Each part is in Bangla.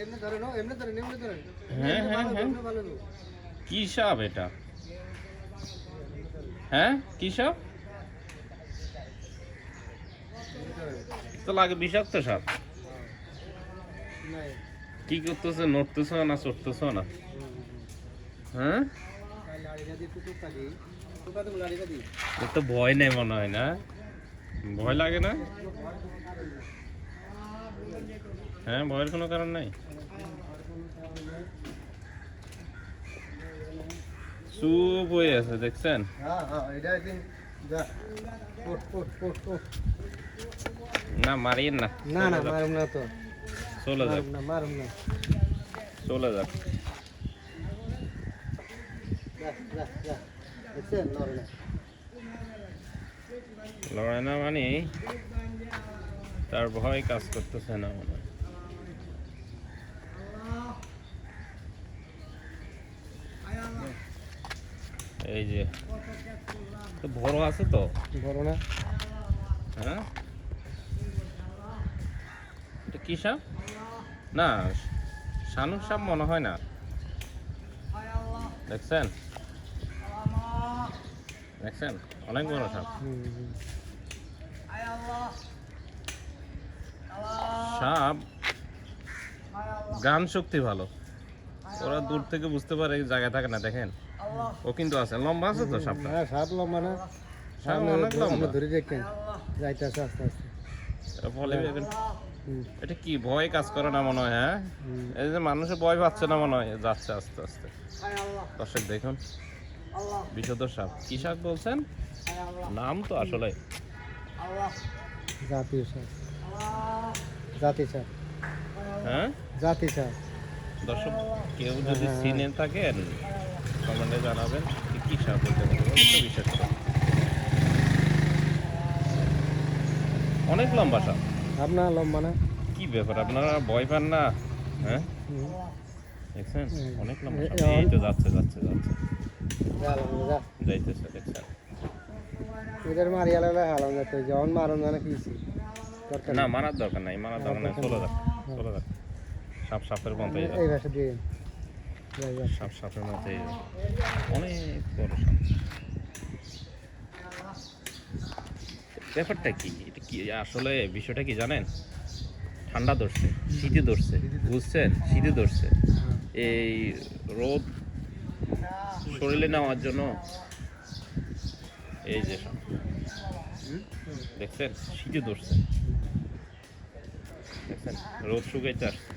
এমনি ধরেন এমনি ধরেন এমনি ধরেন হ্যাঁ, হ্যাঁ, হ্যাঁ। কি সাপ এটা? হ্যাঁ কি সাপ? তো লাগে বিষাক্ত সাপ। কি করতেছে নড়তেছ না চড়তেছ না। হ্যাঁ? তো ভয় নেই মনে হয় না? ভয় লাগে না? হ্যাঁ ভয়ের কোনো কারণ নাই। চুপ হয়ে আছে দেখছেন? হ্যাঁ, হ্যাঁ। না মারিয়েন না। না না মারুম না তো। চলে যাক। মারুম না মারুম না। চলে যাক। লড়াই। না মানে তার ভয় কাজ করতেছে না মনে হয়। এই যে বড় আছে তো? বড় না। হ্যাঁ? এটা কি সাপ? না শানুক সাপ মনে হয় না। দেখছেন? দেখছেন? অনেক বড় সাপ। সাপ গান শক্তি ভালো। ওরা দূর থেকে বুঝতে পারে জায়গায় থাকে না দেখেন। ও কিন্তু আছে লম্বা আছে তো সাপটা? হ্যাঁ সাপ লম্বা না। সাপ আপনি অনেক লম্বা। ধরে দেখেন যাইতেছে আস্তে আস্তে। এটা বলে দেখেন, এটা কি ভয় কাজ করে না মনে হয় হ্যাঁ? এই যে মানুষের ভয় পাচ্ছে না মনে হয় যাচ্ছে আস্তে আস্তে। দর্শক দেখুন বিশুদ্ধ সাপ। কি সাপ বলছেন? নাম তো আসলে। জাতীয় সাপ। জাতি সাপ। হ্যাঁ জাতি সাপ। দর্শক কেউ যদি হ্যাঁ। চিনে থাকেন কমেন্টে জানাবেন কি সাপ বলতে বিশেষ করে। অনেক লম্বা সাপ। আপনার লম্বা না? কি ব্যাপার আপনারা ভয় পান না? হ্যাঁ? দেখছেন? অনেক লম্বা সাপ। এই তো যাচ্ছে যাচ্ছে যাচ্ছে। যা লম্বা, যা। যাইতেছে দেখছেন? এদের মারিয়া লাগলে হালাম যেতে যখন মারুন জানে কি না মারার দরকার নাই মারার দরকার নাই। চলে যাক চলে যাক। সাপ সাপের। এই ভাষা দিয়ে যাই। সাপ সাপের অনেক বড় ব্যাপারটা কি? এটা কি আসলে বিষয়টা কি জানেন? ঠান্ডা ধরছে, শীতে ধরছে, বুঝছেন? শীতে ধরছে। এই রোদ শরীরে নেওয়ার জন্য এই যে দেখছেন? শীতে ধরছে। দেখছেন? রোদ শুকাইতে আসছে।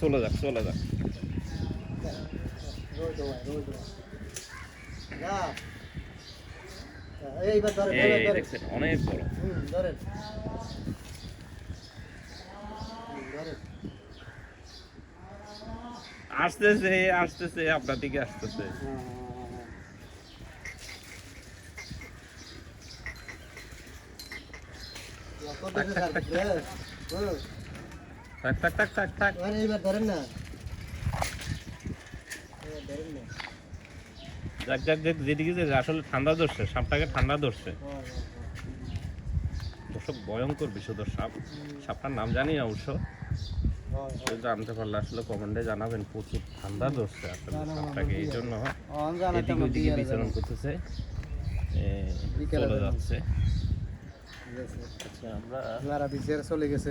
চলে যাক চলে যাক অনেক বড়। আসতেছে আসতেছে আপনার দিকে আসতেছে। কত থাক থাক থাক থাক থাক। আরে এইবার ধরেন না। এইবার ধরেন না। যাক যাক যাক যেদিকে যে আসলে ঠান্ডা ধরছে সাপটাকে ঠান্ডা ধরছে। দর্শক ভয়ঙ্কর বিষধর সাপ। সাপটার নাম জানি না অবশ্য কেউ জানতে পারলে আসলে কমেন্টে জানাবেন প্রচুর ঠান্ডা ধরছে আসলে সাপটাকে। এই জন্য এদিকে বিচরণ। করতেছে। চলে। যাচ্ছে। আচ্ছা আমরা চলে গেছে।